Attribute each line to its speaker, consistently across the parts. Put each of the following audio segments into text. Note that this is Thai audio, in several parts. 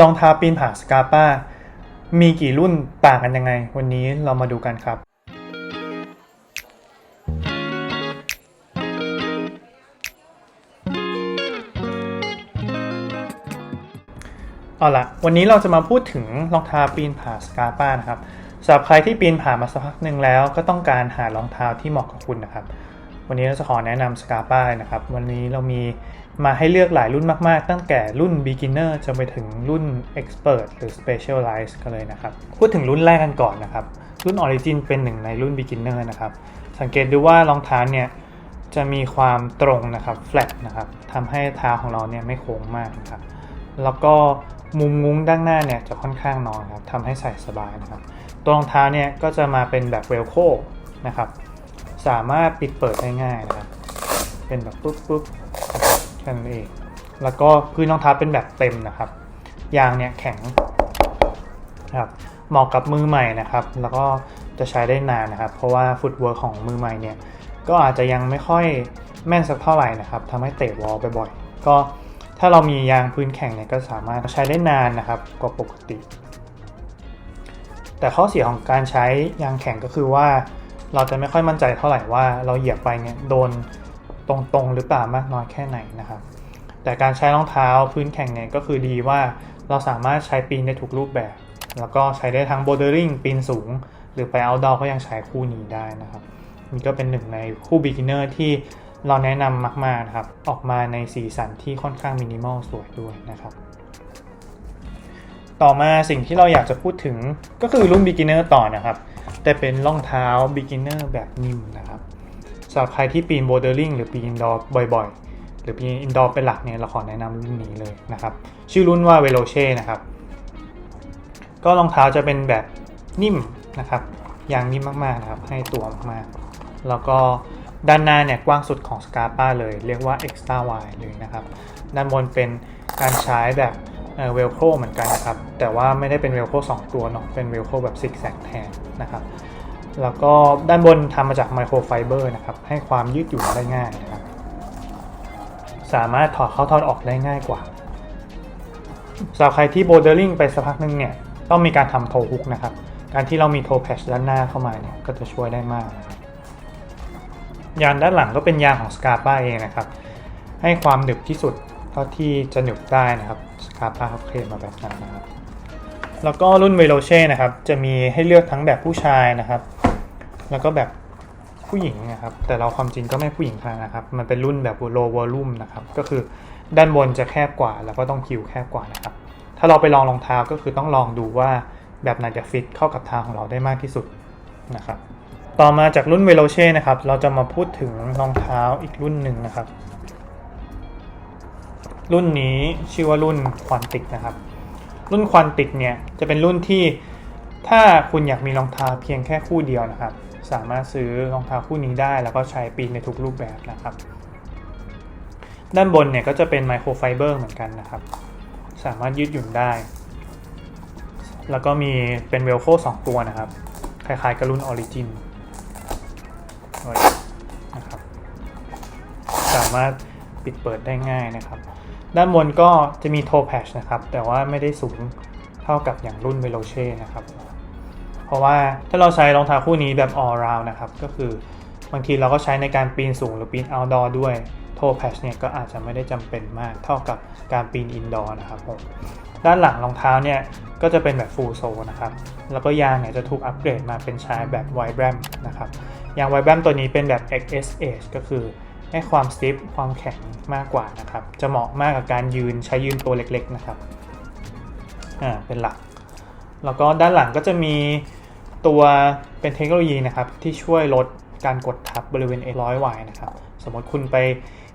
Speaker 1: รองเท้าปีนผาสกาป้า มีกี่รุ่นต่างกันยังไง วันนี้เรามาดูกันครับ เอาละวันนี้เราจะมาพูดถึงรองเท้าปีนผาสกาป้านะครับสำหรับใครที่ปีนผามาสักพักหนึ่งแล้ว ก็ต้องการหารองเท้าที่เหมาะกับคุณนะครับ วันนี้เราจะขอแนะนำสกาป้านะครับ วันนี้เรามีมาให้เลือกหลายรุ่นมากๆ ตั้งแต่รุ่น beginner จนไปถึงรุ่น expert หรือ specialized กันเลยนะครับ พูดถึงรุ่นแรกกันก่อนนะครับ รุ่น origin เป็นหนึ่งในรุ่น beginner นะครับ สังเกตดูว่ารองเท้าเนี่ยจะมีความตรงนะครับ flat นะครับทำให้เท้าของเราเนี่ยไม่โค้งมากนะครับ แล้วก็มุมงุ้งด้านหน้าเนี่ยจะค่อนข้างน้อยครับทำให้ใส่สบายนะครับ ตัวรองเท้าเนี่ยก็จะมาเป็นแบบเวลโคนะครับ สามารถปิดเปิดได้ง่ายนะครับ เป็นแบบปุ๊บปุ๊บแค่นั้นเอง แล้วก็พื้นรองเท้าเป็นแบบเต็มนะครับ ยางเนี่ยแข็งนะครับเหมาะกับมือใหม่นะครับ แล้วก็จะใช้ได้นานนะครับ เพราะว่าฟุตเวิร์กของมือใหม่เนี่ย ก็อาจจะยังไม่ค่อยแม่นสักเท่าไหร่นะครับทำให้เตะวอลบ่อยๆ ก็ถ้าเรามียางพื้นแข็งเนี่ยก็สามารถใช้ได้นานนะครับกว่าปกติ แต่ข้อเสียของการใช้ยางแข็งก็คือว่า เราจะไม่ค่อยมั่นใจเท่าไหร่ว่าเราเหยียบไปเนี่ยโดนตรงๆหรือเปล่ามากน้อยแค่ไหนนะครับ แต่การใช้รองเท้าพื้นแข็งเนี่ยก็คือดีว่าเราสามารถใช้ปีนได้ทุกรูปแบบ แล้วก็ใช้ได้ทั้ง bouldering ปีนสูง หรือไป outdoor ก็ยังใช้คู่นี้ได้นะครับนี่ก็เป็นหนึ่งในคู่ beginner ที่เราแนะนำมากๆนะครับ ออกมาในสีสันที่ค่อนข้างมินิมอลสวยด้วยนะครับ ต่อมาสิ่งที่เราอยากจะพูดถึงก็คือรุ่น beginner ต่อนะครับ แต่เป็นรองเท้า beginner แบบนิ่มนะครับสำหรับใครที่ปีน bouldering หรือปีน indoor บ่อยๆ หรือปีน indoor เป็นหลักเนี่ยเราขอแนะนำรุ่นนี้เลยนะครับ ชื่อรุ่นว่า Veloce นะครับ ก็รองเท้าจะเป็นแบบนิ่มนะครับยางนิ่มมากๆนะครับ ให้ตัวมากๆ แล้วก็ด้านหน้าเนี่ยกว้างสุดของ Scarpa เลย เรียกว่า extra wide เลยนะครับ ด้านบนเป็นการใช้แบบ เวลโครเหมือนกันนะครับ แต่ว่าไม่ได้เป็นเวลโคร2ตัวเนาะเป็นเวลโครแบบซิกแซกแทนนะครับ แล้วก็ด้านบนทำมาจากไมโครไฟเบอร์นะครับ ให้ความยืดหยุ่นได้ง่ายนะครับ สามารถถอดเข้าถอดออกได้ง่ายกว่าสำหรับใครที่โบเดอร์ลิงไปสักพักหนึงเนี่ย ต้องมีการทำโทฮุกนะครับ การที่เรามีโทแพชด้านหน้าเข้ามาเนี่ย ก็จะช่วยได้มาก ยางด้านหลังก็เป็นยางของ Scarpa เองนะครับ ให้ความหนึบที่สุด เท่าที่จะหนึบได้นะครับ Scarpa เขาเคลมมาแบบนั้นนะครับ แล้วก็รุ่น Veloce นะครับ จะมีให้เลือกทั้งแบบผู้ชายนะครับ แล้วก็แบบผู้หญิงนะครับ แต่เราความจริงก็ไม่ผู้หญิงค่ะนะครับ มันเป็นรุ่นแบบ low volume นะครับ ก็คือด้านบนจะแคบกว่า แล้วก็ต้องคิวแคบกว่านะครับ ถ้าเราไปลองรองเท้าก็คือต้องลองดูว่าแบบไหนจะฟิตเข้ากับเท้าของเราได้มากที่สุดนะครับ ต่อมาจากรุ่น Veloce นะครับ เราจะมาพูดถึงรองเท้าอีกรุ่นหนึ่งนะครับ รุ่นนี้ชื่อว่ารุ่นควอนติกนะครับ รุ่นควอนติกเนี่ยจะเป็นรุ่นที่ถ้าคุณอยากมีรองเท้าเพียงแค่คู่เดียวนะครับ สามารถซื้อรองเท้าคู่นี้ได้ แล้วก็ใช้ปีนในทุกรูปแบบนะครับ ด้านบนเนี่ยก็จะเป็นไมโครไฟเบอร์เหมือนกันนะครับ สามารถยืดหยุ่นได้ แล้วก็มีเป็นเวลโคสองตัวนะครับ คล้ายๆกับรุ่นออริจินนะครับ สามารถปิดเปิดได้ง่ายนะครับ ด้านบนก็จะมีโทแพชนะครับ แต่ว่าไม่ได้สูงเท่ากับอย่างรุ่นเวโ o เช่นะครับ เพราะว่าถ้าเราใช้รองเท้าคู่นี้แบบ all round นะครับ ก็คือบางทีเราก็ใช้ในการปีนสูงหรือปีน outdoor ด้วยโทแพชเนี่ยก็อาจจะไม่ได้จำเป็นมากเท่ากับการปีน indoor นะครับผมด้านหลังรองเท้าเนี่ยก็จะเป็นแบบ full sole นะครับ แล้วก็ยางเนี่ยจะถูกอัปเกรดมาเป็นใช้แบบ Vibram นะครับ ยาง Vibram ตัวนี้เป็นแบบ XSH ก็คือ ให้ความสติฟความแข็งมากกว่านะครับ จะเหมาะมากกับการยืนใช้ยืนตัวเล็กๆนะครับอ่าเป็นหลัก แล้วก็ด้านหลังก็จะมีตัวเป็นเทคโนโลยีนะครับ ที่ช่วยลดการกดทับบริเวณ A100 y นะครับ สมมติคุณไป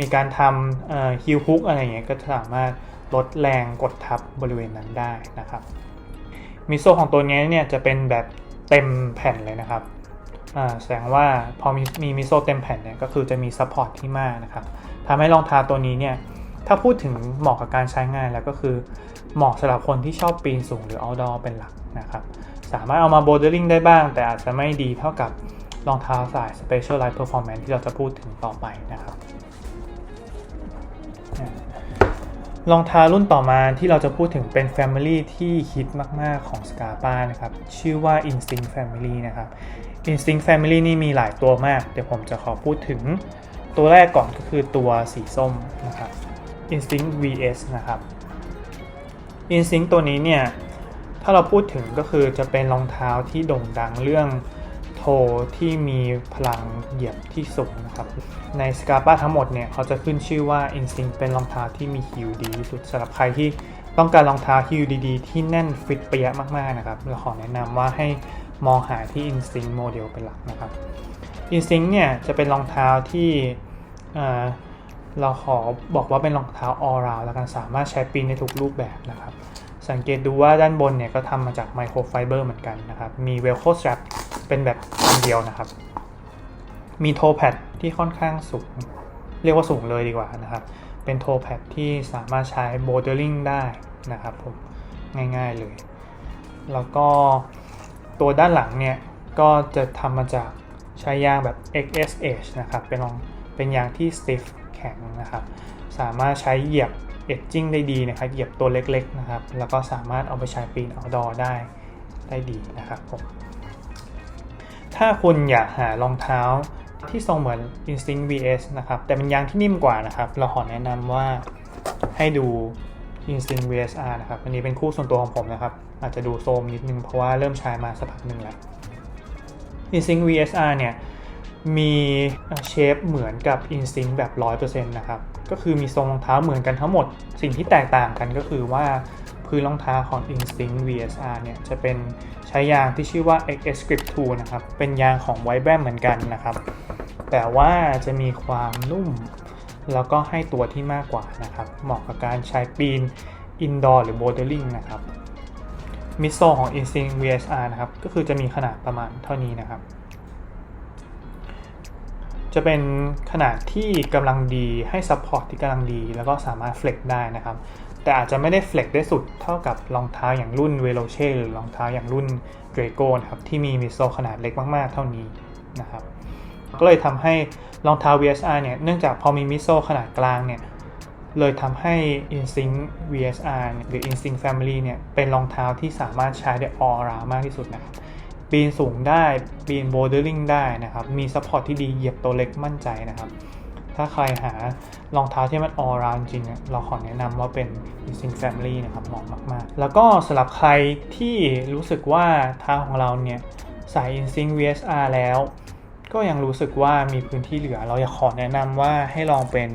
Speaker 1: มีการทำฮิลฮุกอะไรเงี้ยก็สามารถลดแรงกดทับบริเวณนั้นได้นะครับมิโซของตัวนี้เนี่ยจะเป็นแบบเต็มแผ่นเลยนะครับ แสดงว่าพอมีมีมิโซเต็มแผ่นเนี่ยก็คือจะมีซัพพอร์ตที่มากนะครับทำให้รองเท้าตัวนี้เนี่ยถ้าพูดถึงเหมาะกับการใช้งานแล้วก็คือเหมาะสำหรับคนที่ชอบปีนสูงหรือ outdoor เป็นหลักนะครับ สามารถเอามา bouldering ได้บ้าง แต่อาจจะไม่ดีเท่ากับรองเท้าสาย specialized performance ที่เราจะพูดถึงต่อไปนะครับรองเท้ารุ่นต่อมาที่เราจะพูดถึงเป็น Family ที่ฮิตมาก ๆ ของ Scarpa นะครับ ชื่อว่า Instinct Family นะครับ Instinct Family นี่มีหลายตัวมาก เดี๋ยวผมจะขอพูดถึงตัวแรกก่อนก็คือตัวสีส้มนะครับ Instinct VS นะครับ Instinct ตัวนี้เนี่ย ถ้าเราพูดถึงก็คือจะเป็นรองเท้าที่โด่งดังเรื่องโทที่มีพลังเหยียบที่สูงนะครับ ในสกาป a ทั้งหมดเนี่ย เขาจะขึ้นชื่อว่า Instinct เป็นรองเท้าที่มีฮิวดีที่สุดสำหรับใครที่ต้องการรองเท้าฮิวดีๆที่แน่นฟิตเปียะมากๆนะครับเราขอแนะนำว่าให้ มองหาที่ Instinct โมเดลเป็นหลักนะครับ Instinct เนี่ยจะเป็นรองเท้าที่เราขอบอกว่าเป็นรองเท้า all round แล้วกันสามารถใช้ปีนในทุกรูปแบบนะครับ สังเกตดูว่าด้านบนเนี่ยก็ทำมาจากไมโครไฟเบอร์เหมือนกันนะครับ มีเวลโคส t ตร p เป็นแบบอันเดียวนะครับ มีโทแพดที่ค่อนข้างสูง เรียกว่าสูงเลยดีกว่านะครับ เป็นโทแพดที่สามารถใช้โบเดอร์ลิงได้นะครับผมง่ายๆเลย แล้วก็ ตัวด้านหลังเนี่ยก็จะทำมาจากใช้ยางแบบ XSH นะครับ เป็นรองเป็นยางที่ stiff แข็งนะครับ สามารถใช้เหยียบ edging ได้ดีนะครับ เหยียบตัวเล็กๆนะครับ แล้วก็สามารถเอาไปใช้ปีน outdoor ได้ได้ดีนะครับผม ถ้าคุณอยากหารองเท้าที่ทรงเหมือน Instinct VS นะครับ แต่เป็นยางที่นิ่มกว่านะครับ เราขอแนะนำว่าให้ดู Instinct VSR นะครับ อันนี้เป็นคู่ส่วนตัวของผมนะครับ อาจจะดูโซมนิดนึงเพราะว่าเริ่มใช้มาสักพักหนึ่งแล้ว Instinct VSR เนี่ย มีเชฟเหมือนกับ Instinct แบบ 100%นะครับ ก็คือมีทรงรองเท้าเหมือนกันทั้งหมด สิ่งที่แตกต่างกันก็คือว่าพื้นรองเท้าของ Instinct VSR เนี่ย จะเป็นใช้ยางที่ชื่อว่า XS Grip 2 นะครับ เป็นยางของ White Brand เหมือนกันนะครับ แต่ว่าจะมีความนุ่ม แล้วก็ให้ตัวที่มากกว่านะครับ เหมาะกับการใช้ปีน indoor หรือ bouldering นะครับมิโซของ Instinct VSR นะครับ ก็คือจะมีขนาดประมาณเท่านี้นะครับ จะเป็นขนาดที่กำลังดีให้ support ที่กำลังดี แล้วก็สามารถ flex ได้นะครับ แต่อาจจะไม่ได้ flex ได้สุดเท่ากับรองเท้าอย่างรุ่น Veloce หรือรองเท้าอย่างรุ่น Drago นะครับ ที่มีมิโซขนาดเล็กมากๆเท่านี้นะครับ ก็เลยทำให้รองเท้า VSR เนี่ย เนื่องจากพอมีมิโซขนาดกลางเนี่ย เลยทำให้ Instinct VSR หรือ Instinct Family เนี่ย เป็นรองเท้าที่สามารถใช้ได้ all round มากที่สุดนะครับ ปีนสูงได้ ปีน bouldering ได้นะครับ มี support ที่ดีเหยียบตัวเล็กมั่นใจนะครับ ถ้าใครหารองเท้าที่มัน all round จริง เราขอแนะนำว่าเป็น Instinct Family นะครับเหมาะมากๆ แล้วก็สำหรับใครที่รู้สึกว่าเท้าของเราเนี่ยใส่ Instinct VSR แล้ว ก็ยังรู้สึกว่ามีพื้นที่เหลือ เราอยากขอแนะนำว่าให้ลองเป็น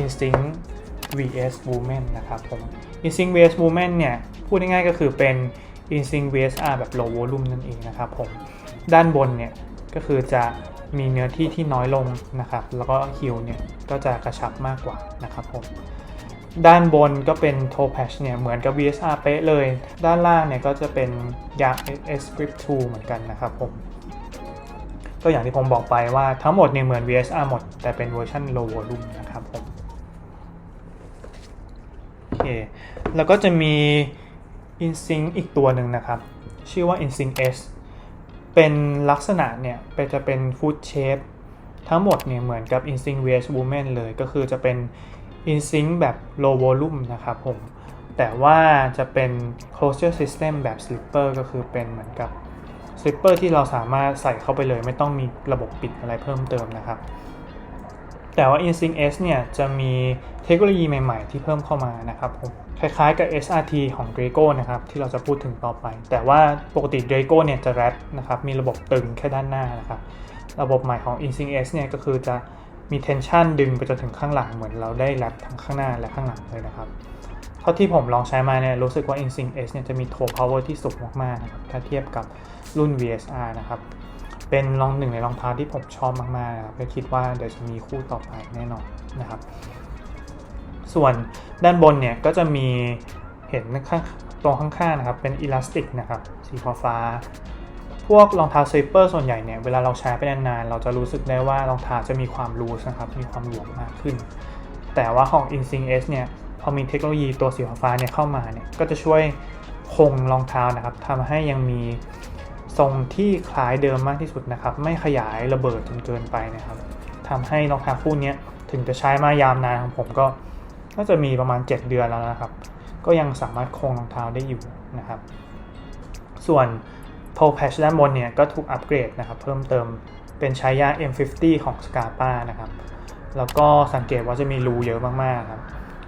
Speaker 1: Instinct vs Women นะครับผม Instinct vs Women เนี่ย พูดง่ายๆก็คือเป็น Instinct VSR แบบ low volume นั่นเองนะครับผม ด้านบนเนี่ย ก็คือจะมีเนื้อที่ที่น้อยลงนะครับ แล้วก็ฮิลเนี่ย ก็จะกระชับมากกว่านะครับผม ด้านบนก็เป็น toe patch เนี่ย เหมือนกับ VSR เป๊ะเลย ด้านล่างเนี่ยก็จะเป็นยา S Grip 2เหมือนกันนะครับผม ก็อย่างที่ผมบอกไปว่าทั้งหมดเนี่ยเหมือน VSR หมด แต่เป็นเวอร์ชัน low volume นะครับผมโอเคแล้วก็จะมี Instinct อีกตัวหนึ่งนะครับ ชื่อว่า Instinct S เป็นลักษณะเนี่ยเป็นจะเป็น foot shape ทั้งหมดเนี่ยเหมือนกับ Instinct vs Women เลยก็คือจะเป็น Instinct แบบ low volume นะครับผมแต่ว่าจะเป็น closure system แบบ slipper ก็คือเป็นเหมือนกับ slipper ที่เราสามารถใส่เข้าไปเลย ไม่ต้องมีระบบปิดอะไรเพิ่มเติมนะครับ แต่ว่า Instinct S เนี่ยจะมีเทคโนโลยีใหม่ๆ ที่เพิ่มเข้ามานะครับผมคล้ายๆกับ SRT ของ Drago นะครับที่เราจะพูดถึงต่อไป แต่ว่าปกติ Drago เนี่ยจะแรปนะครับมีระบบตึงแค่ด้านหน้านะครับระบบใหม่ของ Instinct S เนี่ยก็คือจะมี tension ดึงไปจนถึงข้างหลังเหมือนเราได้แรปทั้งข้างหน้าและข้างหลังเลยนะครับเท่าที่ผมลองใช้มาเนี่ยรู้สึกว่า Instinct S เนี่ยจะมี toe power ที่สูงมากๆนะครับถ้าเทียบกับ รุ่น VSR นะครับ เป็นรองหนึ่งในรองเท้าที่ผมชอบมากๆนะครับและคิดว่าเดี๋ยวจะมีคู่ต่อไปแน่นอนนะครับ ส่วนด้านบนเนี่ยก็จะมีเห็นข้างตรงข้างๆนะครับเป็นอิลาสติกนะครับสีฟ้าพวกรองเท้าเซเปอร์ส่วนใหญ่เนี่ยเวลาเราใช้ไปนานๆเราจะรู้สึกได้ว่ารองเท้าจะมีความรูสนะครับมีความหลวมมากขึ้น แต่ว่าของ i n s i n g S เนี่ยพอมีเทคโนโลยีตัวสีฟ้าเนี่ยเข้ามาเนี่ยก็จะช่วยคงรองเท้านะครับทำให้ยังมี ทรงที่คล้ายเดิมมากที่สุดนะครับ ไม่ขยายระเบิดจนเกินไปนะครับทำให้รองเท้าคู่นี้ถึงจะใช้มายาวนานของผมก็น่าจะมีประมาณ 7 เดือนแล้วนะครับ ก็ยังสามารถคงรองเท้าได้อยู่นะครับ ส่วน toe patch ด้านบนเนี่ยก็ถูกอัปเกรดนะครับ เพิ่มเติมเป็นใช้ยาง M50 ของ Scarpa นะครับ แล้วก็สังเกตว่าจะมีรูเยอะมากๆครับ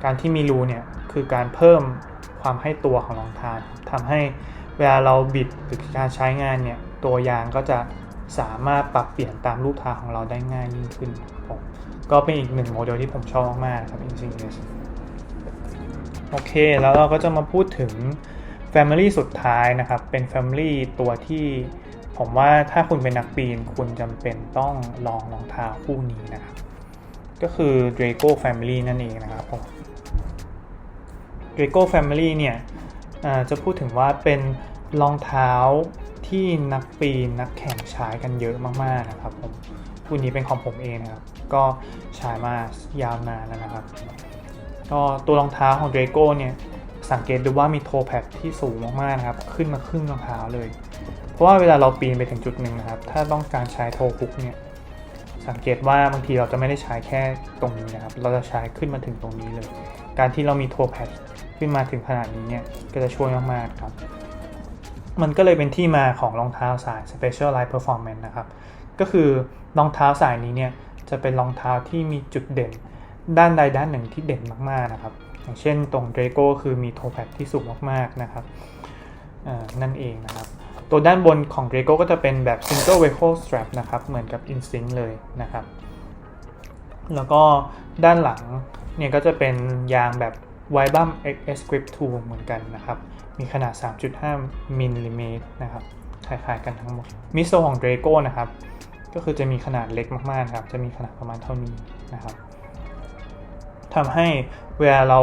Speaker 1: การที่มีรูเนี่ยคือการเพิ่มความให้ตัวของรองเท้าทำให้ เวลาเราบิดหรือการใช้งานเนี่ยตัวยางก็จะสามารถปรับเปลี่ยนตามรูปท้าของเราได้ง่ายยิ่งขึ้นผมก็เป็นอีกหนึ่งโมเดลที่ผมชอบมากๆครับ Insignis โอเค แล้วเราก็จะมาพูดถึง Family สุดท้ายนะครับ เป็น Family ตัวที่ผมว่าถ้าคุณเป็นนักปีน คุณจำเป็นต้องลองรองเท้าคู่นี้นะครับ ก็คือ Draco Family นั่นเองนะครับผม Draco Family เนี่ย จะพูดถึงว่าเป็นรองเท้าที่นักปีนนักแข่งใช้กันเยอะมากๆนะครับผมคู่นี้เป็นของผมเองนะครับ ก็ใช้มายาวนานแล้วนะครับ ก็ตัวรองเท้าของ Draco เนี่ยสังเกตดูว่ามีโทแพดที่สูงมากๆนะครับ ขึ้นมาครึ่งรองเท้าเลย เพราะว่าเวลาเราปีนไปถึงจุดหนึ่งนะครับ ถ้าต้องการใช้โทคุกเนี่ยสังเกตว่าบางทีเราจะไม่ได้ใช้แค่ตรงนี้นะครับ เราจะใช้ขึ้นมาถึงตรงนี้เลย การที่เรามีโทแพด ขึ้นมาถึงขนาดนี้เนี่ยก็จะช่วยมากๆครับ มันก็เลยเป็นที่มาของรองเท้าสาย Specialized Performance นะครับ ก็คือรองเท้าสายนี้เนี่ยจะเป็นรองเท้าที่มีจุดเด่น ด้านใดด้านหนึ่งที่เด่นมากๆนะครับ อย่างเช่นตรง Draco คือมีโทแพดที่สูงมากๆนะครับอ่านั่นเองนะครับ ตัวด้านบนของ Draco ก็จะเป็นแบบ Single Vehicle Strap นะครับ เหมือนกับ Instinct เลยนะครับ แล้วก็ด้านหลังเนี่ยก็จะเป็นยางแบบ w i b u m XS Grip 2 เหมือนกันนะครับ มีขนาด 3.5มิลลิเมตรนะครับ คล้ายๆกันทั้งหมด มิโซของ Draco นะครับ ก็คือจะมีขนาดเล็กมากๆครับ จะมีขนาดประมาณเท่านี้นะครับทำให้เวลาเรา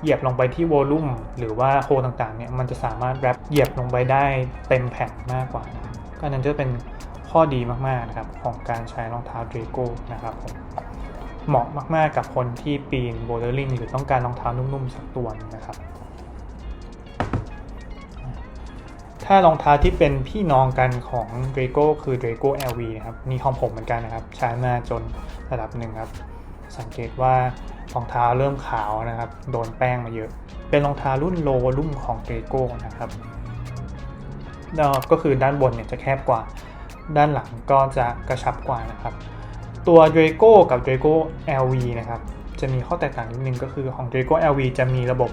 Speaker 1: เหยียบลงไปที่โวลูมหรือว่าโฮต่างๆเนี่ย มันจะสามารถแรปเหยียบลงไปได้เต็มแผ่นมากกว่านะก็นั้นจะเป็นข้อดีมากๆนะครับของการใช้รองเท้า Draco นะครับผม เหมาะมากๆกับคนที่ปีนโบ l ด e ริงหรือต้องการรองเท้านุ่มๆสักตัวนะครับ ถ้ารองเท้าที่เป็นพี่น้องกันของ Draco คือ Draco LV นะครับนี่ของผมเหมือนกันนะครับ ใช้มาจนระดับหนึ่งครับ สังเกตว่ารองเท้าเริ่มขาวนะครับ โดนแป้งมาเยอะ เป็นรองเท้ารุ่นโลรุ่มของ Draco นะครับแล้วก็คือด้านบนเนี่ยจะแคบกว่า ด้านหลังก็จะกระชับกว่านะครับ ตัว Draco กับ Draco LV นะครับ จะมีข้อแตกต่างนิดนึงก็คือของ Draco LV จะมีระบบ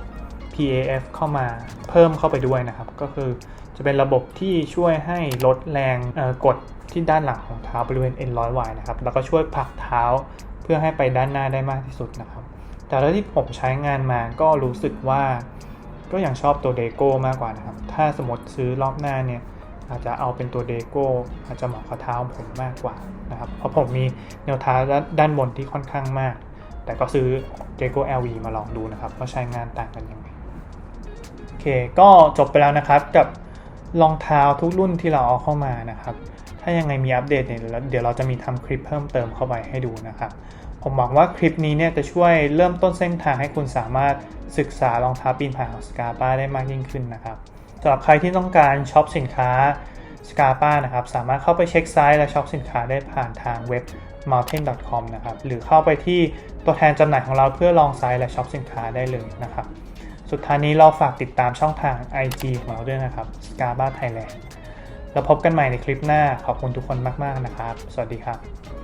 Speaker 1: PAF เข้ามาเพิ่มเข้าไปด้วยนะครับ ก็คือจะเป็นระบบที่ช่วยให้ลดแรงกดที่ด้านหลังของเท้าบริเวณ N100Y นะครับ แล้วก็ช่วยผลักเท้าเพื่อให้ไปด้านหน้าได้มากที่สุดนะครับ แต่แล้วที่ผมใช้งานมาก็รู้สึกว่า ก็ยังชอบตัวเดโก้มากกว่านะครับ ถ้าสมมติซื้อรอบหน้าเนี่ย อาจจะเอาเป็นตัวเดโก้อาจจะเหมาะกับเท้าผมมากกว่านะครับ เพราะผมมีแนวเท้าด้านบนที่ค่อนข้างมาก แต่ก็ซื้อเดโก้ LV มาลองดูนะครับว่าใช้งานต่างกันยังไงโอเคก็จบไปแล้วนะครับกับรองเท้าทุกรุ่นที่เราเอาเข้ามานะครับ ถ้ายังไงมีอัปเดตเนี่ยเดี๋ยวเราจะมีทำคลิปเพิ่มเติมเข้าไปให้ดูนะครับ ผมหวังว่าคลิปนี้เนี่ยจะช่วยเริ่มต้นเส้นทางให้คุณสามารถศึกษารองเท้าปีนผาของ Scarpa ได้มากยิ่งขึ้นนะครับ สำหรับใครที่ต้องการช็อปสินค้า Scarpa นะครับสามารถเข้าไปเช็คไซต์และช็อปสินค้าได้ผ่านทางเว็บ mountain.com นะครับหรือเข้าไปที่ตัวแทนจำหน่ายของเราเพื่อลองไซต์และช็อปสินค้าได้เลยนะครับสุดท้ายนี้เราฝากติดตามช่องทาง IG ของเราด้วยนะครับ Scarpa Thailand แล้วพบกันใหม่ในคลิปหน้าขอบคุณทุกคนมาก ๆ นะครับ สวัสดีครับ